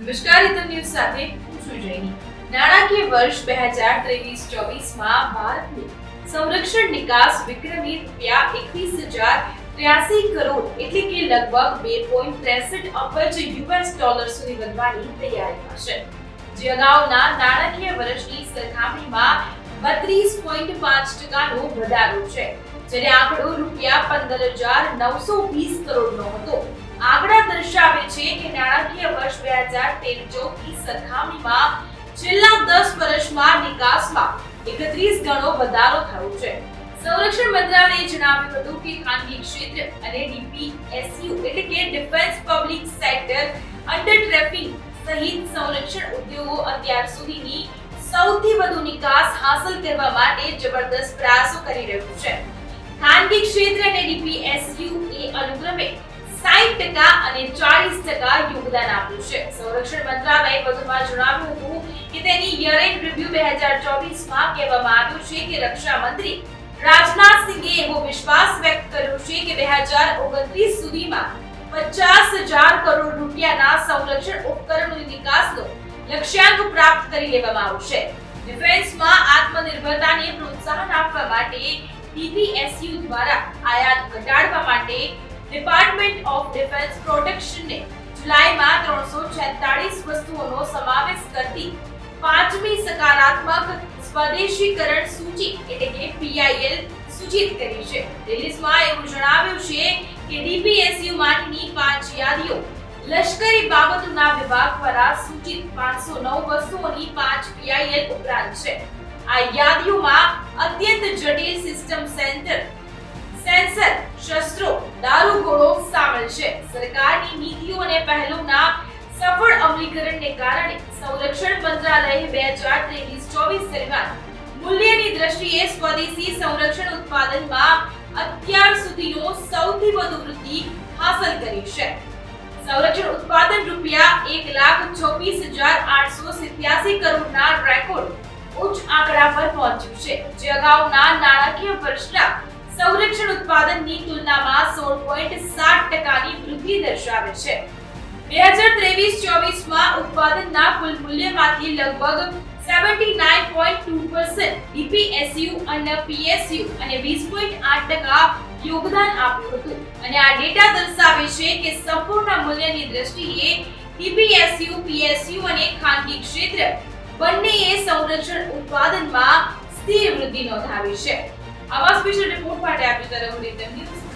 નમસ્કાર ઇતર ન્યૂઝ સાથે હું છું જૈની. નાણાકીય વર્ષ બે હજાર ત્રેવીસ ચોવીસમાં ભારતની સંરક્ષણ નિકાસ વિક્રમી રૂપિયા એકવીસ હજાર ત્ર્યાસી કરોડ એટલે કે લગભગ બે પોઈન્ટ ત્રેસઠ અબજ યુએસ ડોલર સુધી વધવાની તૈયારીમાં છે જે અગાઉના નાણાકીય વર્ષની સરખામણીમાં બત્રીસ પોઈન્ટ પાંચ ટકાનો વધારો છે, જેને આંકડો રૂપિયા પંદર હજાર નવસો વીસ કરોડનો હતો. આંકડા દર્શાવે છે કે નાણાકીય વર્ષ બે તેર સરખામણીમાં છેલ્લા 10 વર્ષમાં નિકાસમાં એકત્રીસ ગણો વધારો થયો છે. સંરક્ષણ મંત્રાલયે જણાવ્યું હતું કે ખાનગી ક્ષેત્ર અને ડીપીએસયુ એટલે કે defence public sector undertaking સહિત સંરક્ષણ ઉદ્યોગો અત્યાર સુધીની સૌથી વધુ નિકાસ હાંસલ કરવા માટે જબરદસ્ત પ્રયાસો કરી રહ્યું છે. ખાનગી ક્ષેત્ર અને ડીપીએસયુ એ અનુક્રમે 60% ટકા અને ચાલીસ ટકા યોગદાન આપ્યું છે. સંરક્ષણ મંત્રાલયે વધુમાં જણાવ્યું હતું કે તેની યર એન્ડ રિવ્યુ બે હજાર ચોવીસમાં કહેવામાં આવ્યું છે કે રક્ષા મંત્રી રાજનાથ એવો વિશ્વાસ વ્યક્ત કર્યો છે કે બે હજાર ઓગણત્રીસ સુધીમાં પચાસ હજાર કરોડ રૂપિયાના સંરક્ષણ ઉપકરણોની નિકાસનો લક્ષ્યાંક પ્રાપ્ત કરી લેવામાં આવશે. ડિફેન્સમાં આત્મનિર્ભરતાને પ્રોત્સાહન આપવા માટે ડીપીએસયુ દ્વારા આયાત ઘટાડવા માટે ડિપાર્ટમેન્ટ ઓફ ડિફેન્સ પ્રોટેક્શનને જુલાઈમાં ત્રણસો છેતાળીસ વસ્તુઓનો સમાવેશ કરતી પાંચમી સકારાત્મક સ્વદેશીકરણ સૂચિ, એટલે કે પીઆઈએલ સૂચિત કરી છે. રિલીઝમાં એવું જણાવ્યું છે કે ડીપીએસયુ માટેની પાંચ યાદીઓ લશ્કરી બાબતોના વિભાગ દ્વારા સૂચિત પાંચસો નવ વસ્તુઓની પાંચ પીઆઈએલ ઉપરાંત છે. આ યાદીઓમાં અત્યંત જટિલ સિસ્ટમ સેન્ટર, સેન્સર, શસ્ત્રો દારૂગોળો સામેલ છે. સરકારની નીતિઓ અને પહેલોના સફળ અમલીકરણને કારણે સંરક્ષણ મંત્રાલયે બે હજાર ત્રેવીસ ચોવીસ દરમિયાન મૂલ્યની દ્રષ્ટિએ સ્વદેશી સંરક્ષણ ઉત્પાદનમાં અત્યાર સુધીનો સૌથી વધુ વૃદ્ધિ હાંસલ કરી છે. સંરક્ષણ ઉત્પાદન રૂપિયા એક લાખ ચોવીસ હજાર આઠસો સિત્યાસી કરોડના રેકોર્ડ ઉચ્ચ આંકડા પર પહોંચ્યું છે. જે અગાઉના નાણાકીય વર્ષના સંરક્ષણ ઉત્પાદનની તુલનામાં સોળ પોઈન્ટ સાત ટકાની વૃદ્ધિ દર્શાવે છે. બે હજાર ત્રેવીસ ચોવીસમાં ઉત્પાદનના કુલ મૂલ્યમાંથી લગભગ seventy nine point two percent DPSU અને પીએસયુ અને વીસ પોઈન્ટ આઠ ટકા યોગદાન આપ્યું હતું. અને આ ડેટા દર્શાવે છે કે સંપૂર્ણ મૂલ્યની દ્રષ્ટિએ ડીપીએસયુ પીએસયુ અને ખાનગી ક્ષેત્ર બંનેએ સંરક્ષણ ઉત્પાદનમાં સ્થિર વૃદ્ધિ નોંધાવી છે. આવા સ્પેશિયલ રિપોર્ટ માટે આપી તરફ રીતમ ન્યૂઝ